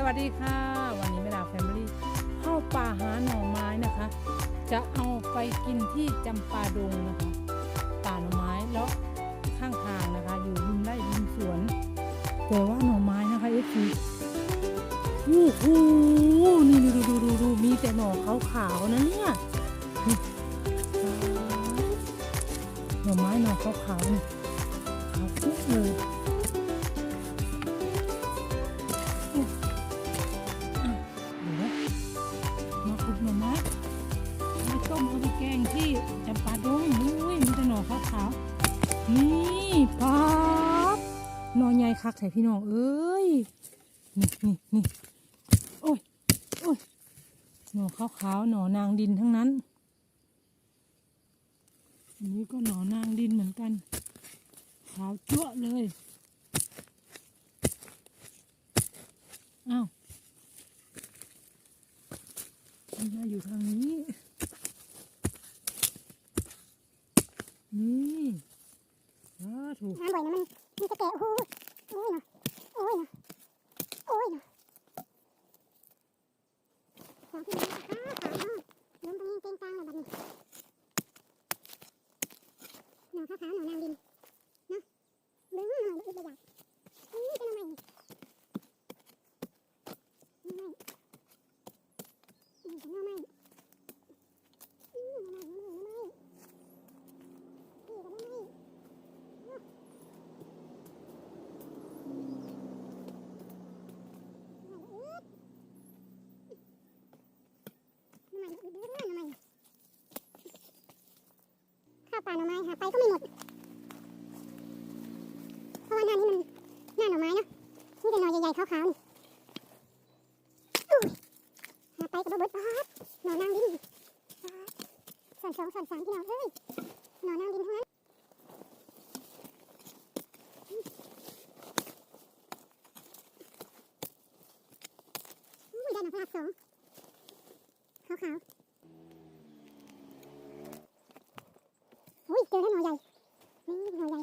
สวัสดีค่ะ วันนี้แม่ดาแฟมิลี่เข้าป่าหาหน่อไม้นะคะ จะเอาไปกินที่จำปาดงนะคะ ป่าหน่อไม้เลาะข้างทางนะคะ อยู่ริมไร่ริมสวนแต่ว่าหน่อไม้นะคะเอฟซีโอ้โหนี่ดูดูดูดูมีแต่หน่อขาวๆนะเนี่ยหน่อไม้หน่อขาวๆนี่ขาวฟุกเลย น่อใหญ่คักแถพี่น้องเอ้ยนี่นี่นี่โอ้ยโอ้ยหน่อขาวๆหน่อนางดินทั้งนั้นอันนี้ก็หน่อนางดินเหมือนกัน ขาวจั่วเลยอ้าวมันมาอยู่ทางนี้อ้าถูก น้ำบ่อยนะมันมันจะแกะโอ้ยโอ้ยนะโอ้ยนะโอ้ยนะสองพี่น้องขาขาเนาะล้มตรงนี้เก่งกลางเลยบัดนี้หนอขาขาหนอนางดินเนาะเบิ้งหน่อยอึดเลยอยากนี่เป็นอะไรนี่ไม่นี่เป็นอะไรอืมอะไรอะไรอะไรนี่เป็นอะไร ข้าวป่าหน่อไม้หาไปก็ไม่หมด เพราะว่าหน้านี้มันหน้าหน่อไม้เนาะนี่แต่หน่อใหญ่ๆขาวๆนี่อุ้ยหาไปก็บ่เบิดปาดหน่อนางดินส่วนสองส่วนสามพี่น้องเอ้ยหน่อนางดินทั้งนั้นอุ้ยได้หน่อพลาดสองขาวๆ อุ้ยเจอแล้วหนอใหญ่นี่หนอใหญ่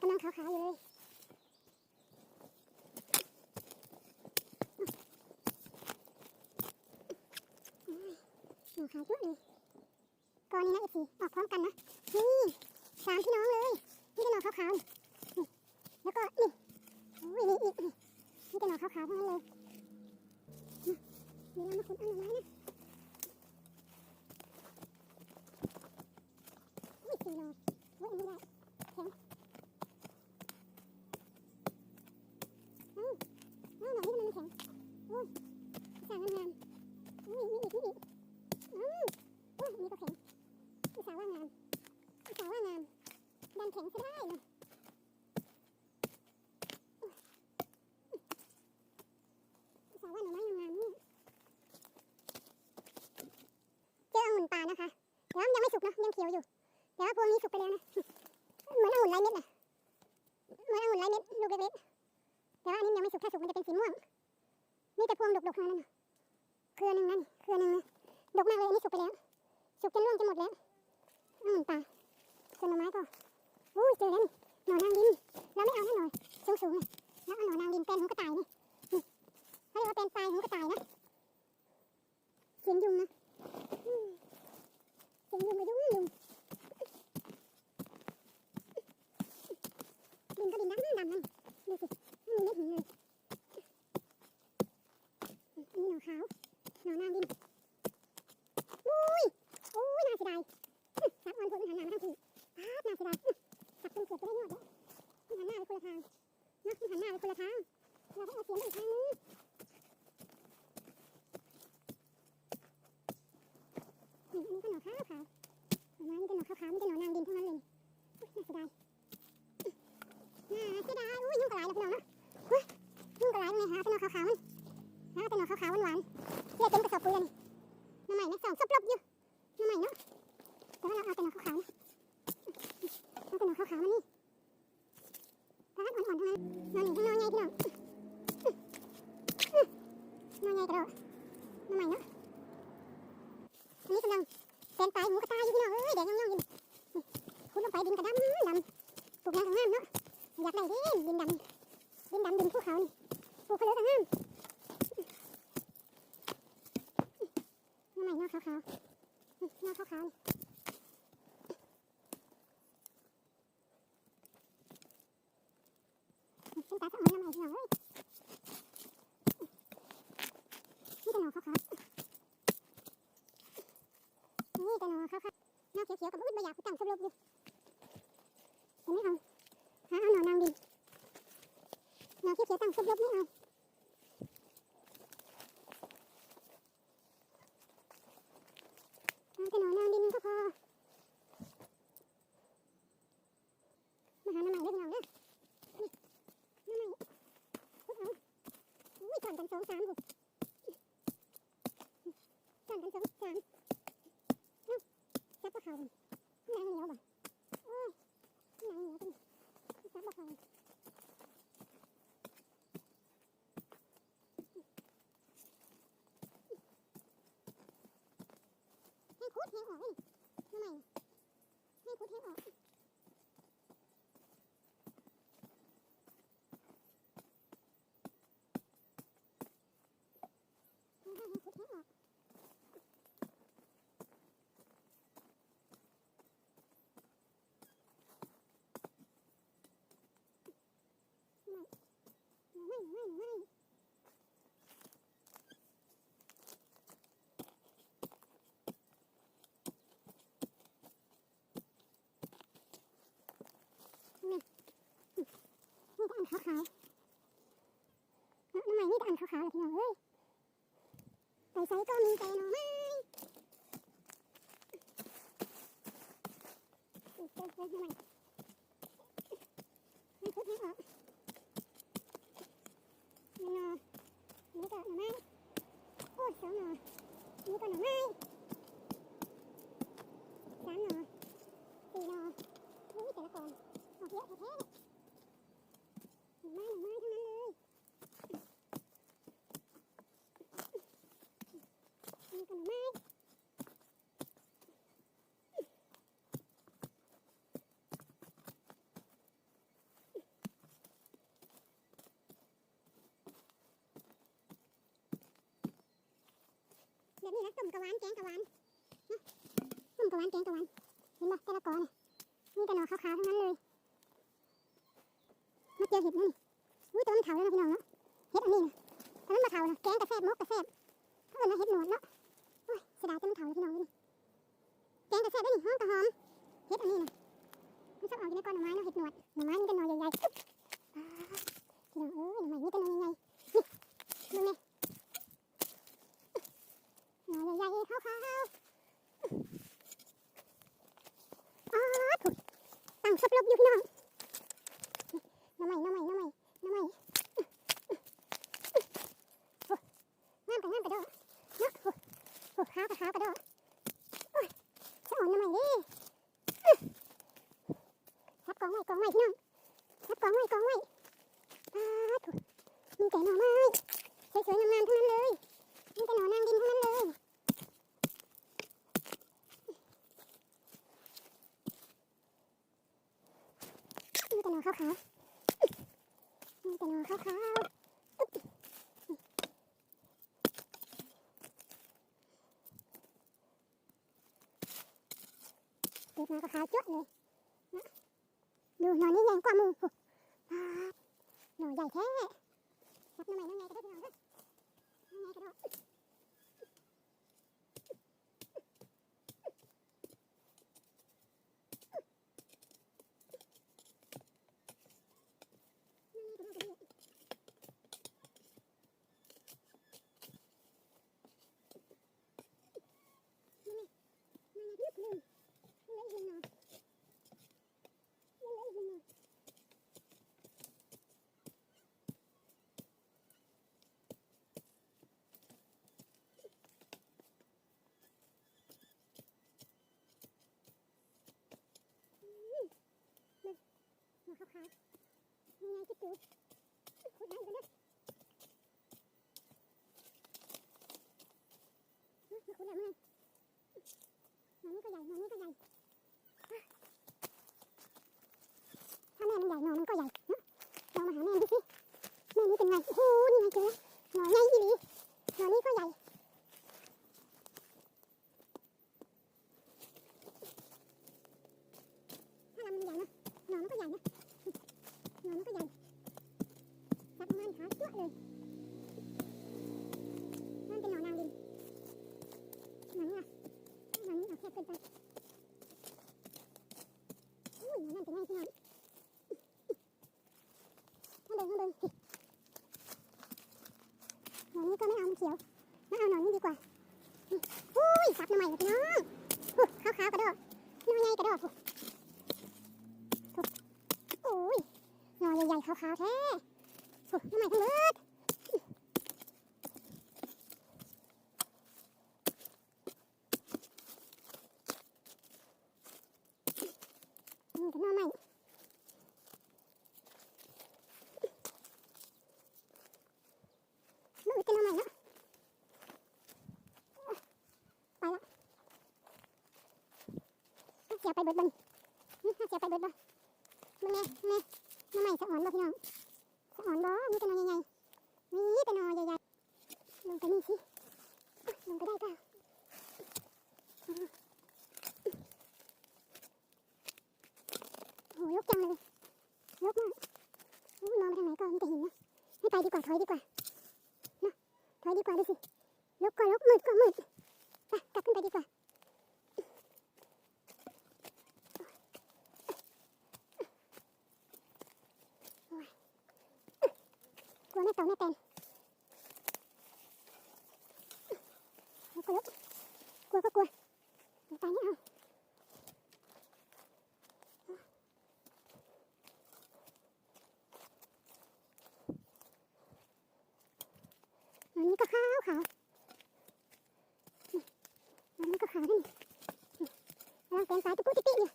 กำลังขาวๆอยู่เลยหนอขาวเยอะเลยกอนนี้นะเอฟซีออกพร้อมกันนะนี่สามพี่น้องเลยนี่เป็นหนอขาวๆแล้วก็นี่อุ้ยนี่อีกนี่นี่เป็นหนอขาวๆทั้งนั้นเลยนะเดี๋ยวเรามาขุดอาหน่อไม้นะ อุ้ยสี่โลเว้ยไม่ได้แข็งเอ้าเอ้าหน่อยนี่มันแข็งโอ้ยสางงามๆอุ้ยมีอีกมีอีกเอ้าโอ้ยอันนี้ก็แข็งอุตส่าห์ว่างามอุตส่าห์ว่างามดันแข็งซะได้เลยอุตส่าห์ว่าหน่อไม้งามๆนี่เจอองุ่นป่านะคะแต่ว่ามันยังไม่สุกเนอะยังเขียวอยู่ แต่ว่าพวงนี้สุกไปแล้วนะ เห มือนองุ่นไรเม็ดน่ะเหมือนองุ่นไรเม็ดลูกเล็กๆแต่ว่าอันนี้ยังไม่สุกถ้าสุกมันจะเป็นสีม่วงนี่แต่พวงดกๆทั้งนั้นน่ะเครือหนึ่งนั่นเครือหนึ่งนะดกมากเลยอันนี้สุกไปแล้วสุกจนร่วงจะหมดแล้วองุ่นป่าส่วนหน่อไม้ก็อู้เจอแล้วนี่หน่อนางดินเราไม่เอาให้หน่อยสูงๆเลยแล้วเอาหน่อนางดินเป็นหูกระต่ายนี่นี่เขาเรียกว่าเป็นปลายหูกระต่ายนะเสียงยุงนะเสียงยุงไปยุงยุง ดินก็ดินดำดำนั่นดูสิไม่มีเม็ดหินเลยนี่หน่อขาวหน่อนางดินอุ้ยอุ้ยน่าเสียดายสับออนผลหันหน้ามาทางทีป๊าบน่าเสียดายสับจนเกือบจะได้ยอดแล้วมันหันหน้าไปคน ละทางนะมันหันหน้าไปคนละทางเราต้องเอาเสียงไปอีกทางนึงนี่อันนี้ก็หน่อขาวขาวหน่อไม้นี่ก็นหน่อขาวขาวนี่ก็หนอนางดินทั้งนั้นเลยน่าเสียดายน่าเสียดายอุ้ยยุ่งกระไรแล้วพี่น้องเนาะเฮ้ยยุ่งกระไรเลยหาแต่หนอขาวๆมันหาแต่หนอขาวๆหวานๆเรียกเต็มกระสอบปุ๋ยเลยนี่น้ำใหม่นะสองซบลบอยู่ ดินภูเขานี่ปลูกเขาเลยก็งามน้ำใหม่เงาขาวๆเงาขาวๆนี่เป็นตาสะอ่อนน้ำใหม่เงาเลยนี่แต่หนอขาวๆนี่แต่หนอขาขาวๆเงาเขียวๆกับมุดใบหยาบตั้งสรุปอยู่เห็นไหมครับหาเอาหนอนางดี หน่เขียวๆตั้งสลบไม่เอาเอาแต่หนอนนางดินก็พอมาหาหน้ำใหม่เล็กน้องเด้อนี่หน้ำใหม่พุดเอาอุ้ยก่อนกันสองสามบุก่อนกันสองสามเอ้าจับปลาเขาบ่นางเหนียวบ่โอ้ยนางเหนียวจริงจับปลาเขาให้ คุดให้ออกเลยทำไมให้คุดให้ออกให้ให้คุดให้ออกไม่ไม่ไม่ไม่ นี่ ก็อันขาวๆน้ำไมนี่ก็อันขาวๆเลยพี่น้องเอ้ยไปใส่ก็มีแต่หน่อไม้อีกเจอเลยน้ำใหม่ไม่คุดให้ออกหนึ่งหน่อนี่ก็หน่อไม้โอ้ยสองหน่อนี่ก็หน่อไม้สามหน่อสี่หน่ออุ้ยแต่ละกองออกเยอะแท้ๆ หน่อไม้หน่อไม้ทั้งนั้นเลยนี่ก็หน่อไม้เดี๋ยว นี้นะต้มกะวานแกงกะวานนะต้มกะวานแกงกะวานเห็นปะแต่ละกอเนี่ยมีแต่หน่อขาวๆทั้งนั้นเลยมาเจอเห็ดนี่อุ้ยตัวมันเถาแล้วนะพี่น้องเนาะเห็ดอันนี้นะแต่มันมาเถานะแกงกระแซบมกกระแซบเขาเอิ้นว่าเห็ดหนวดเนาะโอ้ยเสียดายแต่มันเถาเลยพี่น้องนี่แกงกระแซบได้นี่หอมกระหอมเห็ดอันนี้นะมันชอบออกอยู่ในก้อนหน่อไม้เนาะเห็ดหนวดหน่อไม้มันจะหน่อใหญ่ๆพี่น้องเอ้ยหน่อไม้นี่จะหน่อใหญ่ๆนี่ดูนี่ห น่อใหญ่ๆขาวๆอ๋อถูกตั้งสับลบอยู่พี่น้องน้ำใหม่น้ำใหม่น้ำใหม่น้ำใหม่น้ำกับน้ำกระโดดเนาะโอ้ขาวกับขาวกระโดดโอ้ยสะอ่อนน้ำใหม่ดิรับกองไว้กองไว้พี่น้องรับกองไว้กองไว้ปาถูกมีแต่หน่อไม้สวยๆงามๆทั้งนั้นเลยมีแต่หน่อนางดินทั้งนั้นเลยมีแต่หน่อขาวๆ มีแต่หนอนขาวๆอึ๊บ เกิดมาก็ขาวจั๊วเลยนะดูหนอนนี่ใหญ่กว่ามูโอ้ปาดหนอนใหญ่แท้รับหน่อยหม่น้ำไงก็ได้พี่น้องเด้อน้ำไงก็ได้น้ำไงก็ได้ มันยึดหนึ่งมันเลยยิงหน่อยมันเลยยิงหน่อยอืมนี่ หัวขาวๆยังไงคิดดูขุดได้กันนะฮะมาขุดแล้วมั้งหนอนนี่ก็ใหญ่นอนนี่ก็ใหญ่ถ้าแม่มันใหญ่หนอนมันก็ใหญ่เนาะลองมาหาแม่ดูสิแม่นี่เป็นไงโอ้โหนี่ไงเจอหนอนใหญ่อีหลีหนอนนี่ก็ใหญ่ เบิ่งมาเบิ่งสิหน่อนี้ก็ไม่ เอามันเขียวมาเอาหนอนี้ดีกว่าอุ้ยสับหน่อยพี่น้องขาวขาวกระโดดหน่อใหญ่กระโดดอุ๊ยอุ๊ยหน่อใหญ่ๆขาวๆแท้อุ๊ยหน่อใหม่ทั้งเบิดนี่ก็หน่อใหม่ มือจะนอนใหม่เนาะไปละเสีย ไปเบิดบันเสียไปเบิดบ่มึงแน่แน่น้ำใหม่สะอ่อนบ่พี่น้องสะอ่อนบ่มีแต่นอนใหญ่ๆมีแต่นอนใหญ่ๆลงไปนี่สิลงไปได้เปล่าโอ้โหยกจังเลยยกมากโอ้ยมองไปทางไหนก็มีแต่หินนะไม่ไปดีกว่าถอยดีกว่าถอยดีกว่าดูสิลกก็ลกมืดก็มืดไปกลับขึ้นไปดีกว่า โอ้ยกลัวแม่เต่าแม่แตนลกก็ลกกลัวก็กลัวเดี๋ยวตายไม่เอาอันนี้ ก็ขาวขาวอันนี้ก็ขาวนี่กำลังเป็นสายตุ๊กติ๊กอยู่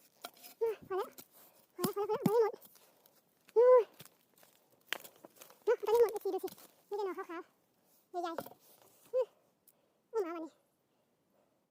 อะพอแล้วพอแล้วพอแล้วพอแล้วไปหมด